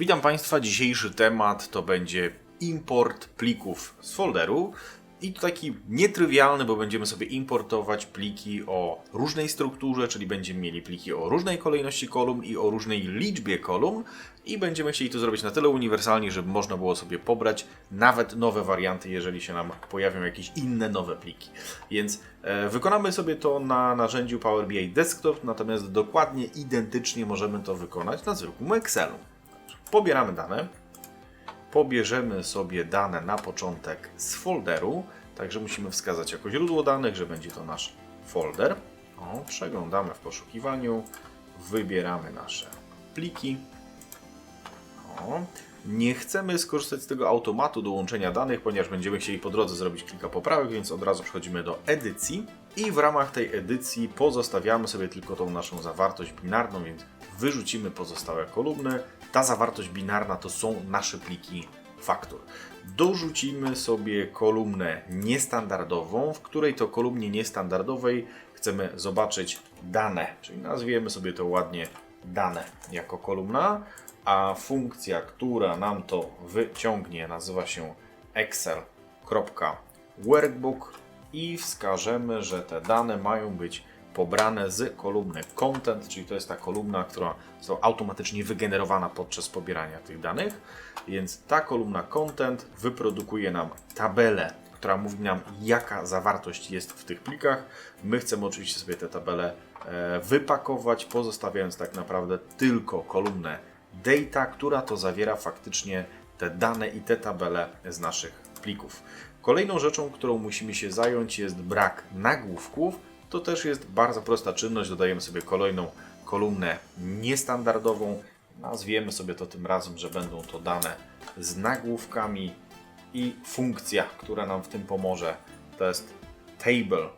Witam Państwa. Dzisiejszy temat to będzie import plików z folderu. I to taki nietrywialny, bo będziemy sobie importować pliki o różnej strukturze, czyli będziemy mieli pliki o różnej kolejności kolumn i o różnej liczbie kolumn. I będziemy chcieli to zrobić na tyle uniwersalnie, żeby można było sobie pobrać nawet nowe warianty, jeżeli się nam pojawią jakieś inne nowe pliki. Więc e, wykonamy sobie to na narzędziu Power BI Desktop, natomiast dokładnie identycznie możemy to wykonać na zwykłym Excelu. Pobieramy dane, pobierzemy sobie dane na początek z folderu, także musimy wskazać jako źródło danych, że będzie to nasz folder. O, przeglądamy w poszukiwaniu, wybieramy nasze pliki. O, nie chcemy skorzystać z tego automatu do łączenia danych, ponieważ będziemy chcieli po drodze zrobić kilka poprawek, więc od razu przechodzimy do edycji i w ramach tej edycji pozostawiamy sobie tylko tą naszą zawartość binarną, więc wyrzucimy pozostałe kolumny. Ta zawartość binarna to są nasze pliki faktur. Dorzucimy sobie kolumnę niestandardową, w której to kolumnie niestandardowej chcemy zobaczyć dane, czyli nazwiemy sobie to ładnie dane jako kolumna, a funkcja, która nam to wyciągnie nazywa się excel.workbook i wskażemy, że te dane mają być pobrane z kolumny content, czyli to jest ta kolumna, która została automatycznie wygenerowana podczas pobierania tych danych. Więc ta kolumna content wyprodukuje nam tabelę, która mówi nam, jaka zawartość jest w tych plikach. My chcemy oczywiście sobie te tabele wypakować, pozostawiając tak naprawdę tylko kolumnę data, która to zawiera faktycznie te dane i te tabele z naszych plików. Kolejną rzeczą, którą musimy się zająć jest brak nagłówków. To też jest bardzo prosta czynność. Dodajemy sobie kolejną kolumnę niestandardową. Nazwiemy sobie to tym razem, że będą to dane z nagłówkami i funkcja, która nam w tym pomoże, to jest table.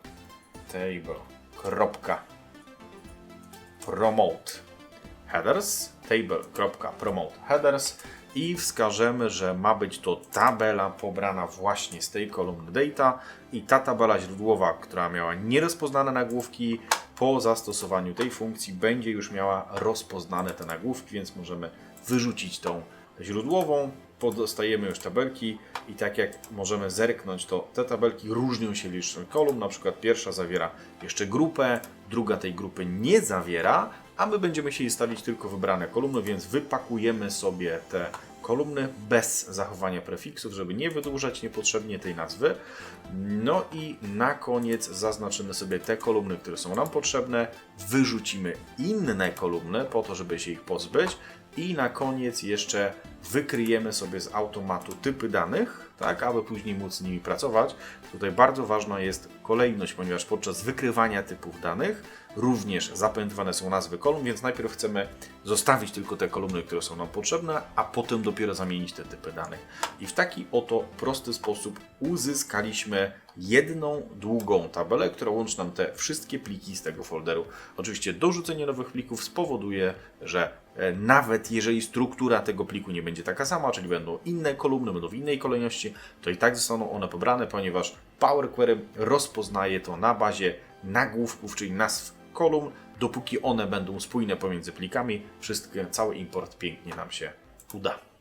Table. Kropka. Promote headers. Table.promote headers i wskażemy, że ma być to tabela pobrana właśnie z tej kolumny data. I ta tabela źródłowa, która miała nierozpoznane nagłówki, po zastosowaniu tej funkcji będzie już miała rozpoznane te nagłówki, więc możemy wyrzucić tą źródłową, podostajemy już tabelki i tak jak możemy zerknąć, to te tabelki różnią się liczbą kolumn, na przykład pierwsza zawiera jeszcze grupę, druga tej grupy nie zawiera, a my będziemy chcieli stawić tylko wybrane kolumny, więc wypakujemy sobie te kolumny bez zachowania prefiksów, żeby nie wydłużać niepotrzebnie tej nazwy. No i na koniec zaznaczymy sobie te kolumny, które są nam potrzebne, wyrzucimy inne kolumny po to, żeby się ich pozbyć i na koniec jeszcze wykryjemy sobie z automatu typy danych, tak, aby później móc z nimi pracować. Tutaj bardzo ważna jest kolejność, ponieważ podczas wykrywania typów danych również zapamiętywane są nazwy kolumn, więc najpierw chcemy zostawić tylko te kolumny, które są nam potrzebne, a potem dopiero zamienić te typy danych. I w taki oto prosty sposób uzyskaliśmy jedną długą tabelę, która łączy nam te wszystkie pliki z tego folderu. Oczywiście dorzucenie nowych plików spowoduje, że e, nawet jeżeli struktura tego pliku nie będzie taka sama, czyli będą inne kolumny, będą w innej kolejności, to i tak zostaną one pobrane, ponieważ Power Query rozpoznaje to na bazie nagłówków, czyli nazw kolumn, dopóki one będą spójne pomiędzy plikami, wszystkie, cały import pięknie nam się uda.